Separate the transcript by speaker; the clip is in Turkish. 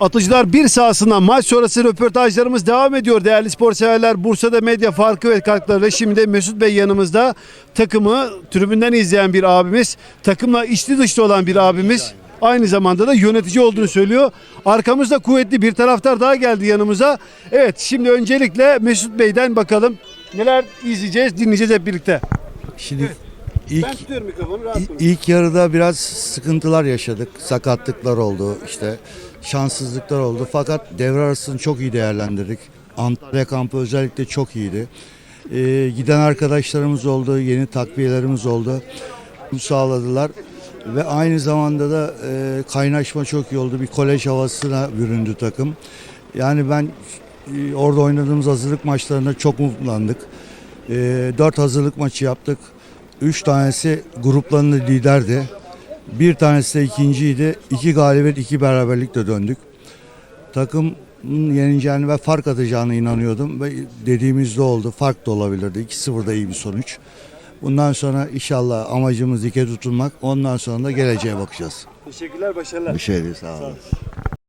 Speaker 1: Atıcılar bir sahasında maç sonrası röportajlarımız devam ediyor. Değerli spor severler Bursa'da medya farkı ve katkılarıyla şimdi de Mesut Bey yanımızda. Takımı tribünden izleyen bir abimiz. Takımla içli dışlı olan bir abimiz. Aynı zamanda da yönetici olduğunu söylüyor. Arkamızda kuvvetli bir taraftar daha geldi yanımıza. Evet şimdi öncelikle Mesut Bey'den bakalım neler izleyeceğiz dinleyeceğiz hep birlikte.
Speaker 2: Şimdi ilk
Speaker 1: tutuyorum mikrofonu rahat
Speaker 2: İ- İlk yarıda biraz sıkıntılar yaşadık. Sakatlıklar oldu işte şanssızlıklar oldu. Fakat devre arasını çok iyi değerlendirdik. Antalya kampı özellikle çok iyiydi. Ee, giden arkadaşlarımız oldu, yeni takviyelerimiz oldu. Bu sağladılar. Ve aynı zamanda da e, kaynaşma çok iyi oldu. Bir kolej havasına büründü takım. Yani ben e, orada oynadığımız hazırlık maçlarında çok mutlandık. E, dört hazırlık maçı yaptık. Üç tanesi gruplarında liderdi. Bir tanesi de ikinciydi. İki galibiyet, iki beraberlikle döndük. Takımın yeneceğini ve fark atacağına inanıyordum. Ve dediğimizde oldu. Fark da olabilirdi. 2-0 da iyi bir sonuç. Bundan sonra inşallah amacımız dike tutulmak. Ondan sonra da geleceğe bakacağız.
Speaker 1: Teşekkürler başarılar.
Speaker 2: Bir şey değil sağ olun.